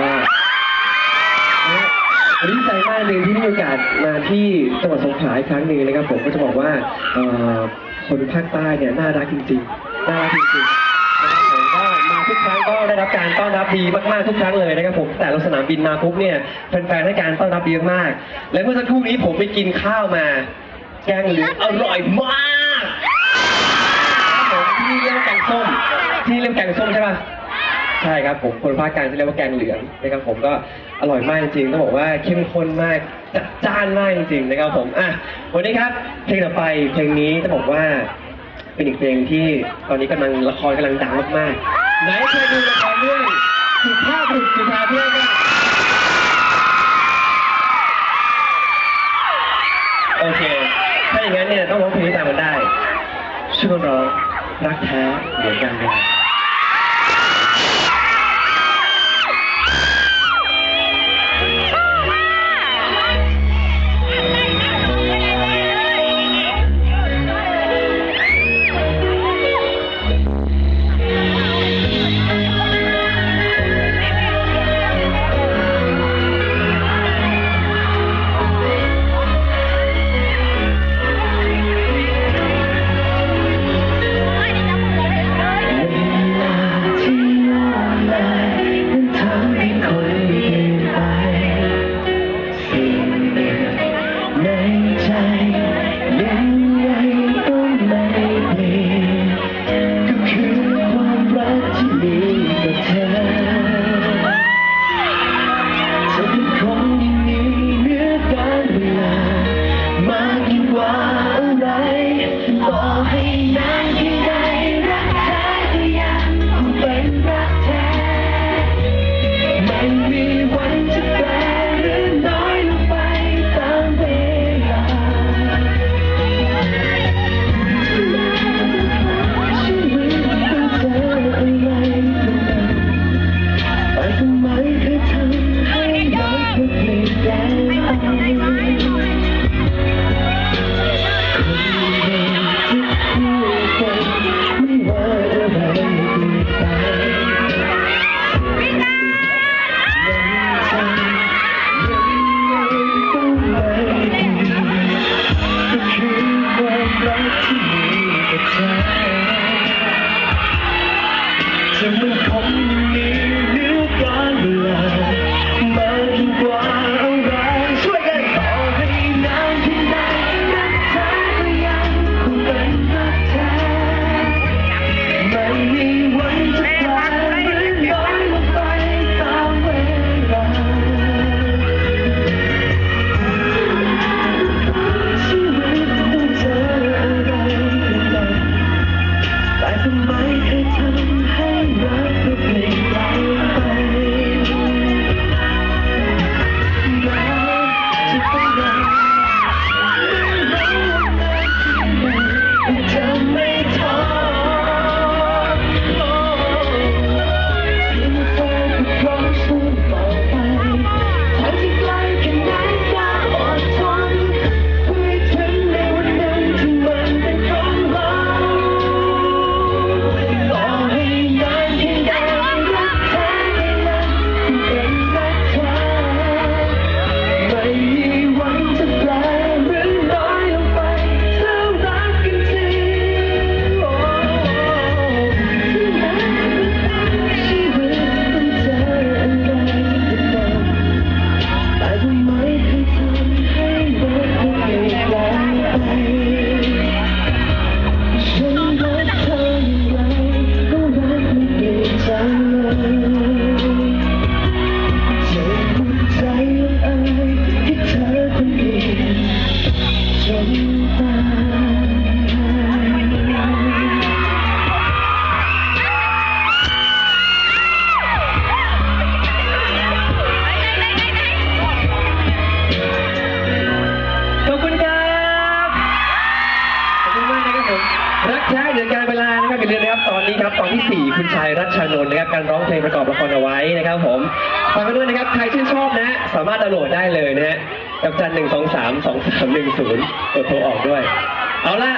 ก็วันนี้ดีใจมากเลยที่มีโอกาสมาที่จังหวัดสงขลาอีกครั้งหนึ่งนะครับผมก็จะบอกว่าเอ่อคนภาคใต้เนี่ยน่ารักจริงๆน่ารักจริงๆนะครับผมก็มาทุกครั้งก็ได้รับการต้อนรับดีมากๆทุกครั้งเลยนะครับผมแต่ละสนามบินมาปุ๊บเนี่ยแฟนๆให้การต้อนรับดีมากๆและเมื่อสักครู่นี้ผมไปกินข้าวมา แกงเหลืองอร่อยมากครับผมที่เรียกว่าแกงส้มที่เรียกแกงส้มใช่ปะ ใช่ครับผมคนภาคกลางที่เรียกว่าแกงเหลืองนะครับผมก็อร่อยมากจริงต้องบอกว่าเข้มข้นมากจัดจ้านมากจริงนะครับผมอะวันนี้ครับเพลงต่อไปเพลงนี้ต้องบอกว่าเป็นอีกเพลงที่ตอนนี้กำลังละครกำลังดังมากๆไหนเคยดูละครเรื่องสุภาพบุรุษสุภาเพื่อนบ้างโอเค ถ้าอย่างนั้นเนี่ยต้องร้องเพลงตามกันได้ชื่อร้องรักแท้เหมือนกันเลย คว ตอนนี้ครับตอนที่สี่คุณชายรัชชานนท์นะครับการร้องเพลงประกอบละครเอาไว้นะครับผมฟังกันด้วยนะครับใครชื่นชอบนะฮะสามารถดาวน์โหลดได้เลยนะฮะกับจันหนึ่งสองสามสองสามหนึ่งศูนย์กดโทรออกด้วย เอาละ